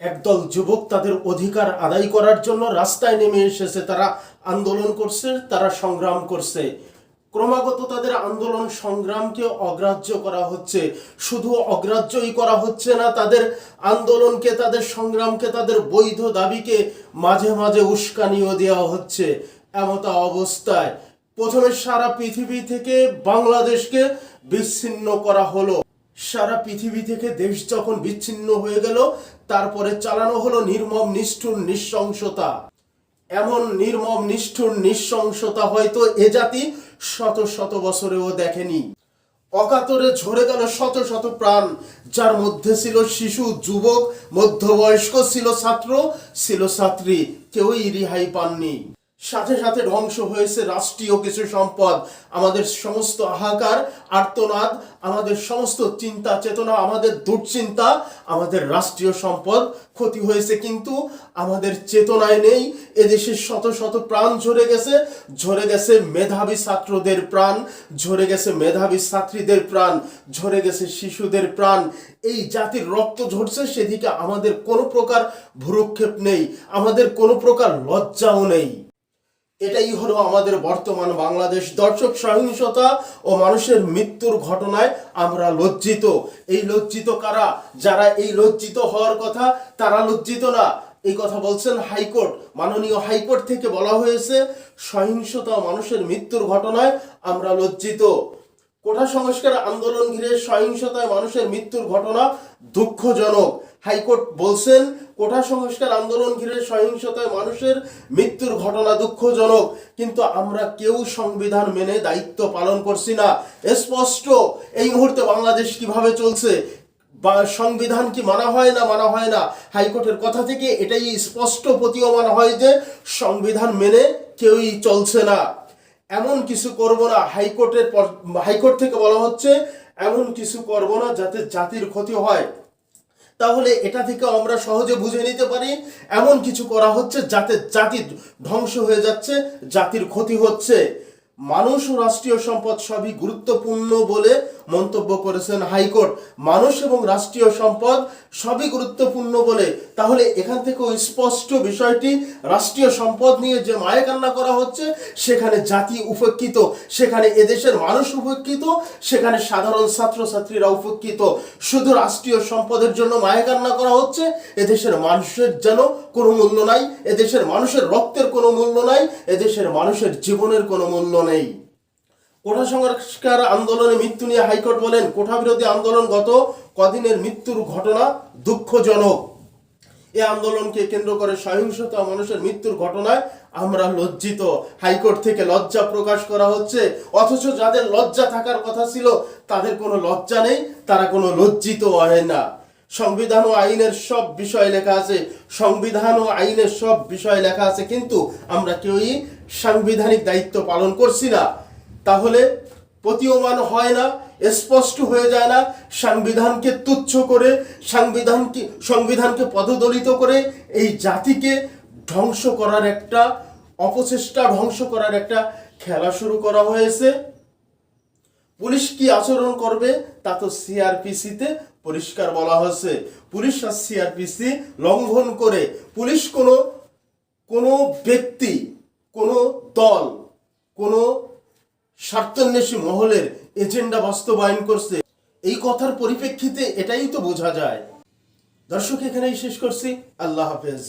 একদল যুবক তাদের অধিকার আদায় করার জন্য রাস্তায় নেমে এসেছে। তারা আন্দোলন করছে, তারা সংগ্রাম করছে। ক্রমাগত তাদের আন্দোলন সংগ্রামকে অগ্রাহ্য করা হচ্ছে। শুধু অগ্রাহ্যই করা হচ্ছে না, তাদের আন্দোলনকে, তাদের সংগ্রামকে, তাদের বৈধ দাবিকে মাঝে মাঝে উস্কানিও দেওয়া হচ্ছে এমতা অবস্থায়। প্রথমে সারা পৃথিবী থেকে বাংলাদেশকে বিচ্ছিন্ন করা হলো। সারা পৃথিবী থেকে দেশ যখন বিচ্ছিন্ন হয়ে গেল তারপরে চালানো হলো নির্মম নিষ্ঠুর নিঃশংসতা। এমন নির্মম নিষ্ঠুর নিঃশংসতা হয়তো এ জাতি শত শত বছরেও দেখেনি। অকাতরে ঝরে গেল শত শত প্রাণ, যার মধ্যে ছিল শিশু, যুবক, মধ্যবয়স্ক, ছিল ছাত্র, ছিল ছাত্রী, কেউই রিহাই পাননি। সাথে সাথে ধ্বংস হয়েছে রাষ্ট্রীয় কিছু সম্পদ, আমাদের সমস্ত হাহাকার আর্তনাদ, আমাদের সমস্ত চিন্তা চেতনা, আমাদের দুশ্চিন্তা, আমাদের রাষ্ট্রীয় সম্পদ ক্ষতি হয়েছে কিন্তু আমাদের চেতনায় নেই। এদেশে শত শত প্রাণ ঝরে গেছে ঝরে গেছে মেধাবী ছাত্রদের প্রাণ, ঝরে গেছে মেধাবী ছাত্রীদের প্রাণ, ঝরে গেছে শিশুদের প্রাণ। এই জাতির রক্ত ঝরছে, সেদিকে আমাদের কোনো প্রকার ভ্রুক্ষেপ নেই, আমাদের কোনো প্রকার লজ্জাও নেই। এটাই হলো আমাদের বর্তমান বাংলাদেশ। দর্শক, সহিংসতা ও মানুষের মৃত্যুর ঘটনায় আমরা লজ্জিত। এই লজ্জিত কারা? যারা এই লজ্জিত হওয়ার কথা, তারা লজ্জিত না। এই কথা বলছেন হাইকোর্ট। মাননীয় হাইকোর্ট থেকে বলা হয়েছে, সহিংসতা মানুষের মৃত্যুর ঘটনায় আমরা লজ্জিত। কোটা সংস্কার আন্দোলন ঘিরে সহিংসতায় মানুষের মৃত্যুর ঘটনা দুঃখজনক। হাইকোর্ট বলছেন, কোঠা সংস্কার আন্দোলন ঘিরে সহিংসতায় মানুষের মৃত্যুর ঘটনা দুঃখজনক, কিন্তু আমরা কেউ সংবিধান মেনে দায়িত্ব পালন করছি না। স্পষ্ট, এই মুহূর্তে বাংলাদেশ কীভাবে চলছে? বা সংবিধান কি মানা হয় না মানা হয় না? হাইকোর্টের কথা থেকে এটাই স্পষ্ট প্রতীয়মান হয় যে, সংবিধান মেনে কেউই চলছে না। এমন কিছু করব না, হাইকোর্টের হাইকোর্ট থেকে বলা হচ্ছে, এমন কিছু করব না যাতে জাতির ক্ষতি হয়। তাহলে এটা থেকে আমরা সহজে বুঝে নিতে পারি, এমন কিছু করা হচ্ছে যাতে জাতির ধ্বংস হয়ে যাচ্ছে, জাতির ক্ষতি হচ্ছে। মানুষ ও রাষ্ট্রীয় সম্পদ সবই গুরুত্বপূর্ণ বলে মন্তব্য করেছেন হাইকোর্ট। মানুষ এবং রাষ্ট্রীয় সম্পদ সবই গুরুত্বপূর্ণ বলে। তাহলে এখান থেকেও স্পষ্ট বিষয়টি, রাষ্ট্রীয় সম্পদ নিয়ে যে মায়াকান্না করা হচ্ছে, সেখানে জাতি উপেক্ষিত, সেখানে এদেশের মানুষ উপেক্ষিত, সেখানে সাধারণ ছাত্রছাত্রীরা উপেক্ষিত। শুধু রাষ্ট্রীয় সম্পদের জন্য মায়াকান্না করা হচ্ছে, এদেশের মানুষের যেন কোনো মূল্য নাই, এদেশের মানুষের রক্তের কোনো মূল্য নাই, এদেশের মানুষের জীবনের কোনো মূল্য নেই। কোঠা সংস্কার আন্দোলনে মৃত্যু নিয়ে হাইকোর্ট বলেন, কোঠা বিরোধী আন্দোলন গত কদিনের মৃত্যুর ঘটনা দুঃখজনক। এ আন্দোলনকে কেন্দ্র করে সহিংসতা মানুষের মৃত্যুর ঘটনায় আমরা লজ্জিত। হাইকোর্ট থেকে লজ্জা প্রকাশ করা হচ্ছে, অথচ যাদের লজ্জা থাকার কথা ছিল, তাদের কোনো লজ্জা নেই, তারা কোনো লজ্জিত হয় না। সংবিধান ও আইনের সব বিষয় লেখা আছে, সংবিধান ও আইনের সব বিষয় লেখা আছে, কিন্তু আমরা কেউই সাংবিধানিক দায়িত্ব পালন করছি না। তাহলে প্রতীয়মান হয় না, স্পষ্ট হয়ে যায় না, সংবিধানকে তুচ্ছ করে, সংবিধানকে সংবিধানকে পদদলিত করে এই জাতিকে ধ্বংস করার একটা, অপচেষ্টা ধ্বংস করার একটা খেলা শুরু করা হয়েছে। পুলিশ কি আচরণ করবে তা তো সিআরপিসিতে পরিষ্কার বলা হয়েছে। পুলিশ আর সিআরপিসি লঙ্ঘন করে পুলিশ কোনো কোনো ব্যক্তি, কোনো দল, কোনো স্বার্থান্বেষী মহলের এজেন্ডা বাস্তবায়ন করছে। এই কথার পরিপ্রেক্ষিতে এটাই তো বোঝা যায়। দর্শক, এখানেই শেষ করছি। আল্লাহ হাফেজ।